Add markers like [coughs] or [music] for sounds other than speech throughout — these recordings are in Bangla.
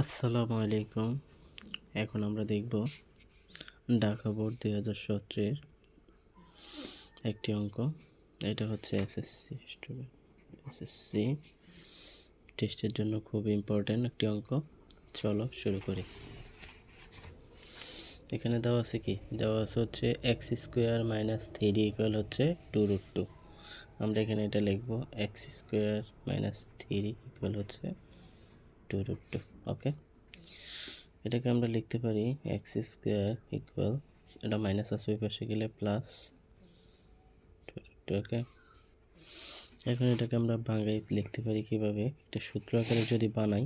আসসালামু আলাইকুম। এখন আমরা দেখব ঢাকা বোর্ড দুই হাজার সতেরোর একটি অঙ্ক। এটা হচ্ছে এসএসসি স্টুডেন্ট এসএসসি টেস্টের জন্য খুব ইম্পর্ট্যান্ট একটি অঙ্ক। চলো শুরু করি। এখানে দেওয়া আছে কি? দেওয়া আছে হচ্ছে x square minus three equal হচ্ছে টু রুট টু আমরা এখানে এটা লিখব x square minus three equal হচ্ছে টু রুট টু ওকে এটাকে আমরা লিখতে পারি এক্স স্কোয়ার ইকুয়াল এটা মাইনাস আছে ওই পাশে গেলে plus two root two okay এখন এটাকে আমরা বাংলায় লিখতে পারি কীভাবে? একটা সূত্র আকারে যদি বানাই,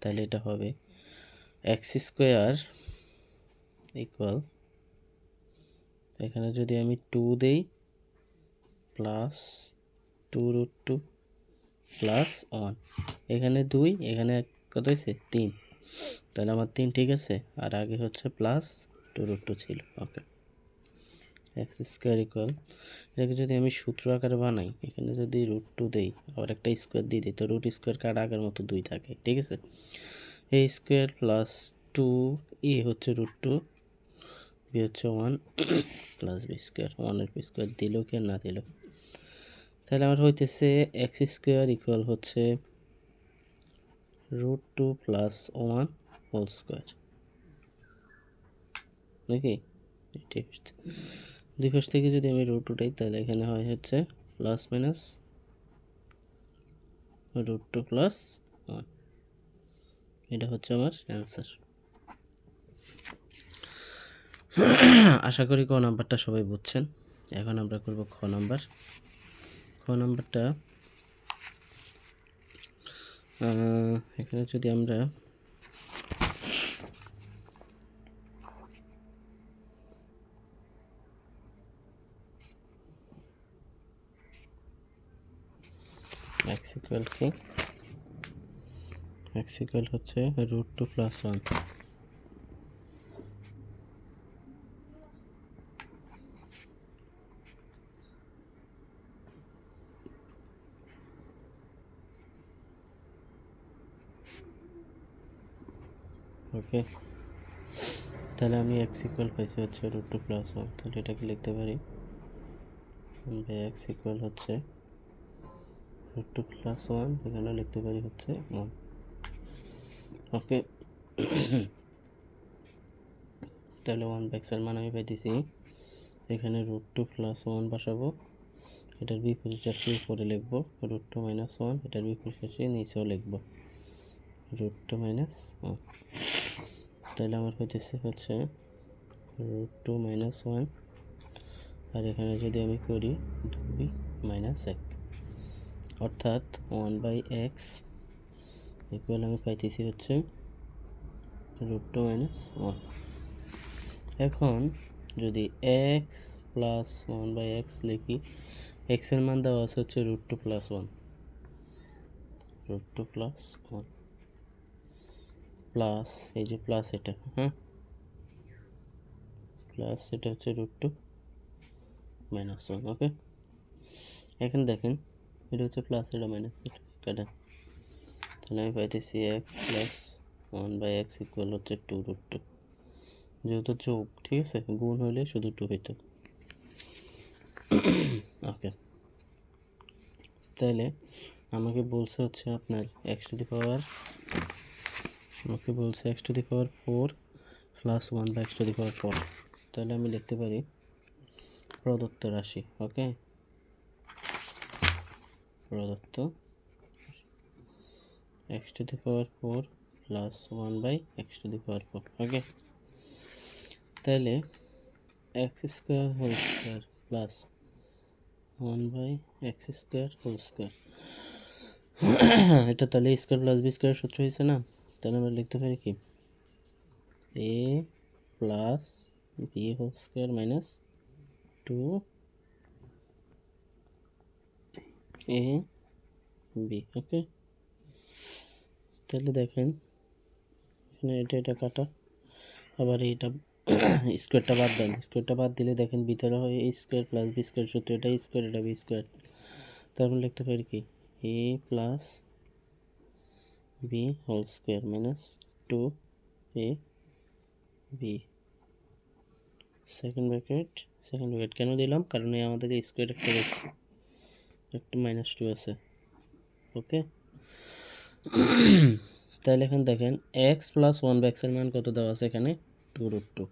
তাহলে এটা হবে এক্স স্কোয়ার ইকুয়াল এখানে যদি আমি টু দেই plus two root two plus one এখানে দুই, এখানে কত হয়েছে? তিন। তাহলে আমার তিন ঠিক আছে। আর আগে হচ্ছে প্লাস টু রুট টু ছিল। ওকে এক্স স্কোয়ার ইকুয়াল এটাকে যদি আমি সূত্র আকারে বানাই, এখানে যদি রুট টু দেই, আবার একটা স্কোয়ার দিয়ে দিই, তো রুট স্কোয়ার কার্ড আগের মতো দুই থাকে, ঠিক আছে? A square plus two A হচ্ছে রুট টু বি হচ্ছে ওয়ান প্লাস বি স্কোয়ার ওয়ানের বি স্কোয়ার দিল কি না দিল? তাহলে আমার হইতেছে এক্স স্কোয়ার ইকুয়াল হচ্ছে root two plus one whole square. নাকি? দুই পাশ থেকে যদি আমি রুট উঠাই, তাহলে এখানে হয় হচ্ছে plus minus root two plus one. এটা হচ্ছে আমার অ্যান্সার। আশা করি ক নাম্বারটা সবাই বুঝছেন। এখন আমরা করব খ নাম্বার। খ নাম্বারটা। এখানে যদি আমরা এক্স কি? এক্স হচ্ছে root two plus one okay. তাহলে আমি এক্স ইকুয়াল পাইছি হচ্ছে রুট টু প্লাস ওয়ান তাহলে এটাকে লিখতে পারি। এক্স ইকুয়াল হচ্ছে রুট টু প্লাস ওয়ান এখানে লিখতে পারি হচ্ছে ওয়ান ওকে। তাহলে ওয়ান ব্যাক্সের মান আমি পাইতেছি। এখানে রুট টু প্লাস ওয়ান বসাবো। এটার বিপরীত রাশি উপরে লিখব। রুট টু মাইনাস ওয়ান এটার বিপরীত রাশি নিচেও লিখব। রুট টু মাইনাস ওয়ান তাহলে আমার হইতেছে হচ্ছে রুট টু মাইনাস ওয়ান আর এখানে যদি আমি করি দুই মাইনাস এক। অর্থাৎ ওয়ান বাই এক্স ইকুয়াল আমি পাইতেছি হচ্ছে রুট টু মাইনাস ওয়ান এখন যদি x plus one by x লিখি এক্সের মান দেওয়া আছে হচ্ছে root two plus one root two plus one plus এই যে প্লাস এটা হ্যাঁ প্লাস এটা হচ্ছে root two minus one okay এখন দেখেন, এটা হচ্ছে প্লাস এটা মাইনাস এটা তাহলে আমি পাইতেছি x plus one by x equal হচ্ছে টু রুট টু যেহেতু যোগ, ঠিক আছে? গুণ হইলে শুধু টু হইতো। ওকে তাইলে আমাকে বলছে হচ্ছে আপনার এক্স টু দি পাওয়ার আমাকে বলছে x to the power four plus one বা x to the power four তাহলে আমি লিখতে পারি প্রদত্ত রাশি ওকে প্রদত্ত x to the power four plus one by x to the power four okay তাহলে x square whole square plus one by x square whole square এটা তাহলে স্কোয়ার প্লাস বি স্কোয়ার সূত্র হয়েছে না? তাহলে আমরা লিখতে পারি কি? A plus B whole square minus two A B okay তাহলে দেখেন, এখানে এটা এটা কাটা। আবার এটা স্কোয়ারটা [coughs] বাদ দেন। স্কোয়ারটা বাদ দিলে দেখেন ভিতরে হয় A square plus B square সূত্র। এটা স্কোয়ার এটা বি স্কোয়ার তারপর লিখতে পারি কি? A plus B whole square minus two A B second bracket second bracket কেন দিলাম? কারণ এই আমাদের স্কোয়ার একটা রয়েছে একটা মাইনাস টু আছে। ওকে তাহলে এখন দেখেন এক্স প্লাস ওয়ান বা এক্সের মান কত দেওয়া আছে এখানে? টু রুট টু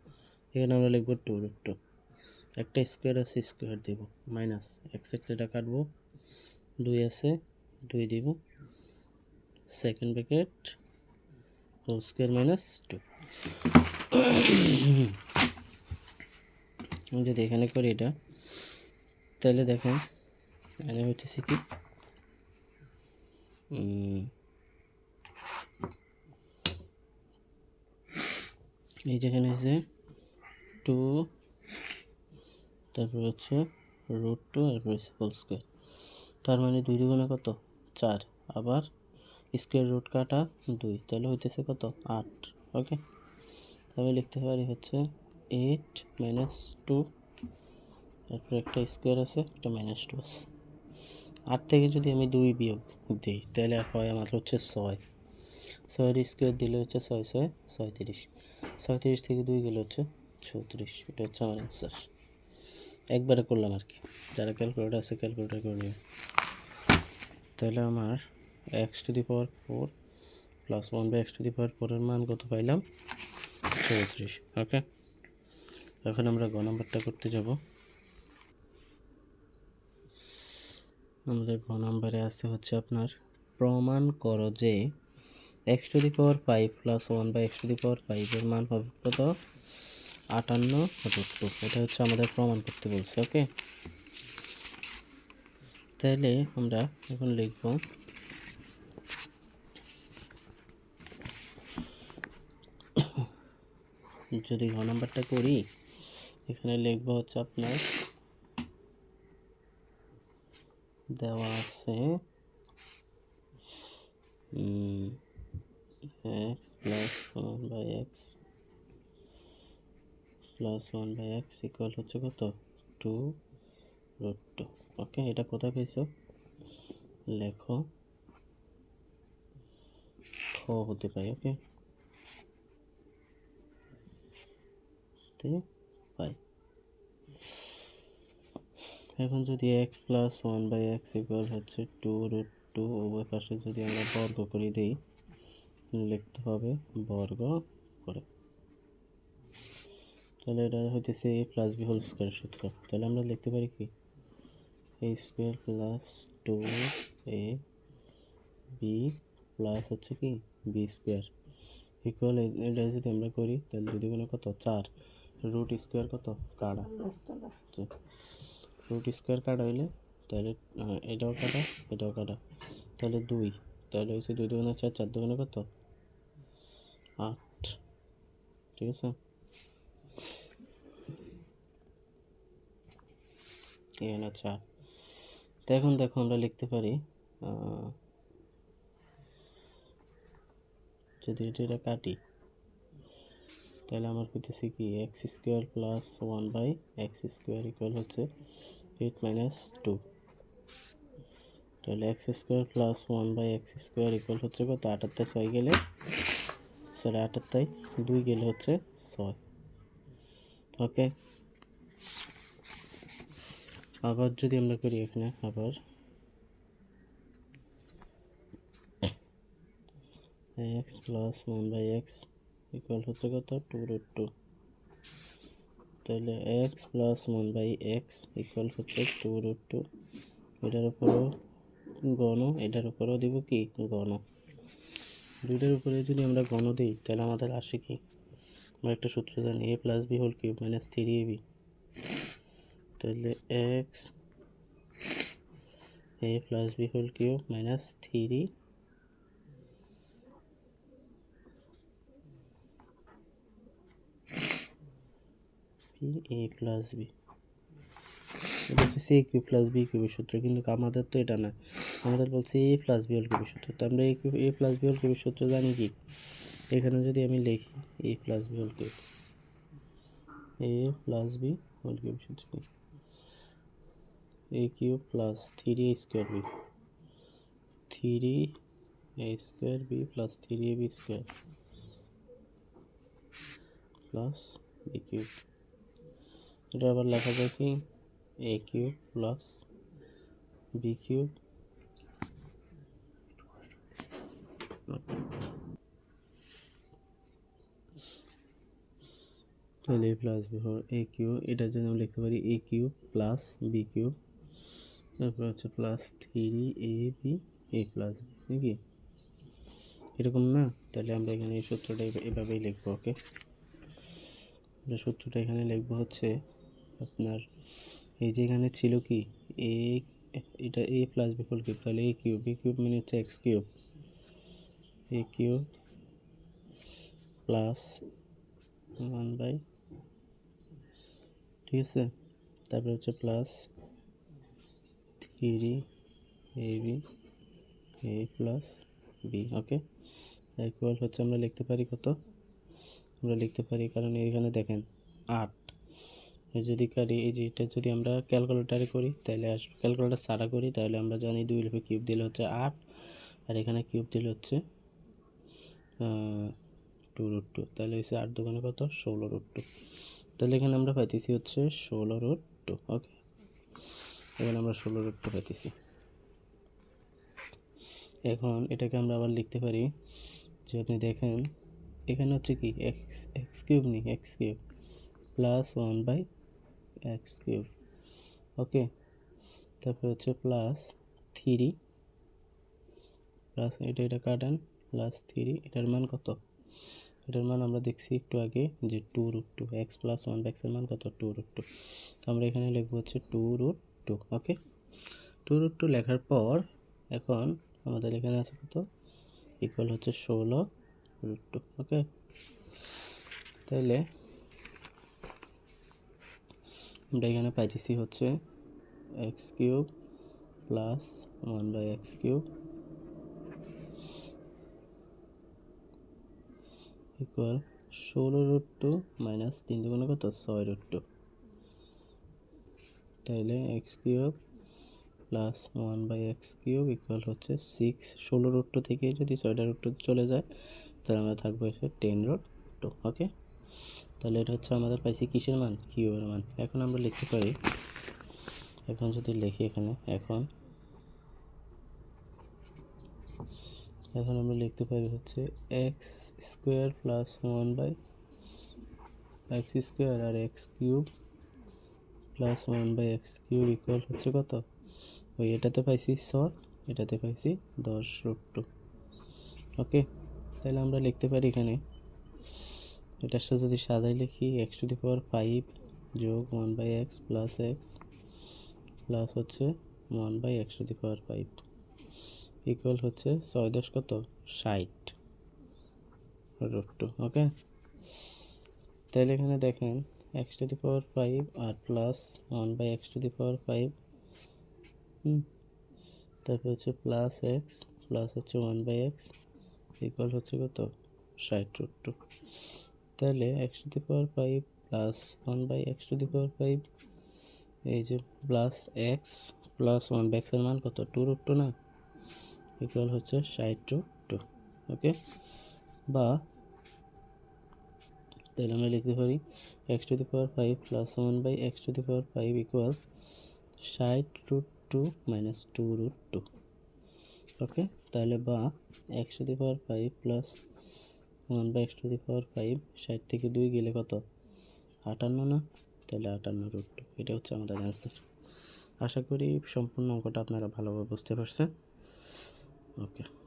এখানে আমরা লিখব টু রুট টু একটা স্কোয়ার আছে স্কোয়ার দিব মাইনাস এক্স এক্স এটা কাটবো, দুই আছে, দুই দিব second bracket, whole square minus two. যদি এখানে করি এটা, তাহলে দেখেন, এখানে হচ্ছে কি? এই যেখানে আছে টু, তারপর হচ্ছে রুট টু, তারপর হচ্ছে হোল স্কোয়ার। তার মানে দুই দুগুণে কত? চার। আবার স্কোয়ার রুট কাটা দুই, তাহলে হইতেছে কত? আট ওকে তবে লিখতে পারি হচ্ছে এইট মাইনাস টু তারপর একটা স্কোয়ার আছে, একটা মাইনাস টু আছে। আট থেকে যদি আমি দুই বিয়োগ দিই, তাহলে হয় আমার হচ্ছে ছয়। ছয়ের স্কোয়ার দিলে হচ্ছে ছয় ছয়, ছয়ত্রিশ। ছয়ত্রিশ থেকে দুই গেলে হচ্ছে চৌত্রিশ, এটা হচ্ছে আমার অ্যান্সার একবারে করলাম আর কি, যারা ক্যালকুলেটার আছে ক্যালকুলেটার করে তাহলে আমার x to the power four plus one by x to the power ফোরের মান কত পাইলাম? চৌত্রিশ, ওকে? এখন আমরা গ নাম্বারটা করতে যাব। আমাদের গ নাম্বারে আছে হচ্ছে আপনার, প্রমাণ করো যে x to the power five plus one by x to the power ফাইভের মান হবে কত? আটান্ন রুট এটা হচ্ছে আমাদের প্রমাণ করতে বলছে, ওকে? তাহলে আমরা এখন লিখব যদি ঘ নাম্বারটা করি, এখানে লিখব হচ্ছে আপনার, দেওয়া আছে x plus one by x plus one by x equal হচ্ছে কত? টু রুট টু ওকে এটা কোথায় পেয়েছ? লেখো। খ হতে পাই ওকে তে পাই এখন যদি x plus one by x equal হচ্ছে টু রুট টু উভয় পাশে যদি আমরা বর্গ করে দিই লিখতে হবে বর্গ করে। তাহলে এটা হইতেছে A plus B whole square সূত্র। তাহলে আমরা লিখতে পারি কি? A square plus two A B plus হচ্ছে কি? বি স্কোয়ার ইকুয়াল এটা যদি আমরা করি, তাহলে যদি গুণে কত? চার। রুট স্কোয়ার কত? কাটা। রুট স্কোয়ার কাটা হইলে তাহলে এটাও কাটা এটাও কাটা। তাহলে দুই। তাহলে হচ্ছে দুই দুগুণে চার চার দুগুণে কত? আট। ঠিক আছে? এখানে চার তো এখন দেখো আমরা লিখতে পারি যদি এটা এটা কাটি তাহলে আমার হইতেছে কি x square plus one by x square equal হচ্ছে এইট মাইনাস টু তাহলে x square plus one by x square equal হচ্ছে কত? আটাত্তর ছয় গেলে? সরি আটাত্তর, দুই গেলে হচ্ছে ছয়। ওকে। আবার যদি আমরা করি এখানে, আবার x plus one by x equal হচ্ছে কত? টু রুট টু তাহলে x plus one by x equal হচ্ছে টু রুট টু এটার উপরেও গণ, এটার উপরেও দিব কি? গণ। দুইটার উপরে যদি আমরা গণ দিই, তাহলে আমাদের আসে কি? আমরা একটা সূত্র জানি A plus B whole cube minus three A B তাহলে x A plus B whole cube minus three B A plus B এটা হচ্ছে সি কিউ প্লাস বি কিউবের সূত্র, কিন্তু আমাদের তো এটা না আমাদের বলছে এ প্লাস বি হোল কিউবের সূত্র। তো আমরা A A plus B whole কিউবের সূত্র জানি কি? এখানে যদি আমি লিখি A plus B whole cube A plus B whole cube সূত্র। কি A cube plus three A square B three A square B plus three A B square plus B cube এটা আবার লেখা যায় কি? A cube plus B cube তাহলে A plus B four A cube এটার জন্য আমরা লিখতে পারি A cube plus B cube তারপর হচ্ছে plus three A B A plus B নাকি? এরকম না? তাহলে আমরা এখানে এই সূত্রটা এভ- এভাবেই লিখব ওকে সূত্রটা এখানে লিখব হচ্ছে আপনার, এই যে এখানে ছিল কি? এ এটা A plus B whole cube তাহলে এ কিউব বি কিউব মানে হচ্ছে x cube A cube plus one by ঠিক আছে? তারপরে হচ্ছে plus three A B A plus B okay equal হচ্ছে আমরা লিখতে পারি কত? আমরা লিখতে পারি কারণ এখানে দেখেন আট। যদি কারি, এই যে এটা যদি আমরা ক্যালকুলেটারে করি, তাহলে আসবে ক্যালকুলেটার সারা করি, তাহলে আমরা জানি দুই লিখে কিউব দিলে হচ্ছে আট, আর এখানে কিউব দিলে হচ্ছে টু রুট টু তাহলে হচ্ছে আট দোকানে কত? ষোলো রুট টু তাহলে এখানে আমরা পাইতেছি হচ্ছে ষোলো রুট টু ওকে এখানে আমরা ষোলো রুট টু পাইতেছি, এখন এটাকে আমরা আবার লিখতে পারি, যে আপনি দেখেন, এখানে হচ্ছে কি এক্স এক্স কিউব নেই x cube plus one by x cube. Okay, তারপরে হচ্ছে প্লাস থ্রি, প্লাস এটা এটা কাটেন প্লাস থ্রি, এটার মান কত? এটার মান আমরা দেখছি একটু আগে যে two root two, x plus one এক্সের মান কত? Two root two. আমরা এখানে লিখব হচ্ছে two root two, okay? Two root two লেখার পর এখন আমাদের এখানে আছে কত? ইকুয়াল হচ্ছে ষোলো রুট টু, ওকে? তাহলে আমরা এখানে পাইতেছি হচ্ছে x cube plus one by x cube equal ষোলো রুট টু মাইনাস তিন দুগুণে কত? ছয় রুট টু। তাইলে x cube plus one by x cube equal হচ্ছে সিক্স। ষোলো রুট টু থেকে যদি ছয়টা রুট টু চলে যায়, তাহলে আমরা থাকব এসে টেন রুট টু, ওকে? তাহলে এটা হচ্ছে আমাদের পাইছি কিসের মান? কিউবের মান। এখন আমরা লিখতে পারি, এখন যদি লিখি এখানে, এখন এখন আমরা লিখতে পারি হচ্ছে x square plus one by x square R x cube plus one by x cube equal হচ্ছে কত? ওই এটাতে পাইছি ছয়, এটাতে পাইছি দশ রুট টু ওকে তাহলে আমরা লিখতে পারি এখানে এটার সাথে যদি সাজাই লিখি x to the power five যোগ one by x plus x plus হচ্ছে one by x to the power five equal হচ্ছে ছয় দশ কত? ষাট রুট টু ওকে তাহলে এখানে দেখেন x to the power five R plus one by x to the power five hmm? তারপর হচ্ছে প্লাস এক্স প্লাস হচ্ছে ওয়ান বাই এক্স ইকুয়াল হচ্ছে কত? ষাট রুট টু তাহলে x to the power five plus one by x to the power five, এই যে plus x plus one by এক্সের মান কত? টু রুট টু না? ইকুয়াল হচ্ছে ষাট টু টু, ওকে? বা তাহলে আমরা লিখতে পারি x to the power five plus one by x to the power five equal ষাট root two minus two root two, okay? তাহলে বা x to the power five plus one by x to the power five ষাট থেকে দুই গেলে কত আটান্ন না তাহলে আটান্ন রুট টু এটা হচ্ছে আমাদের অ্যান্সার আশা করি সম্পূর্ণ অঙ্কটা আপনারা ভালোভাবে বুঝতে পারছেন? ওকে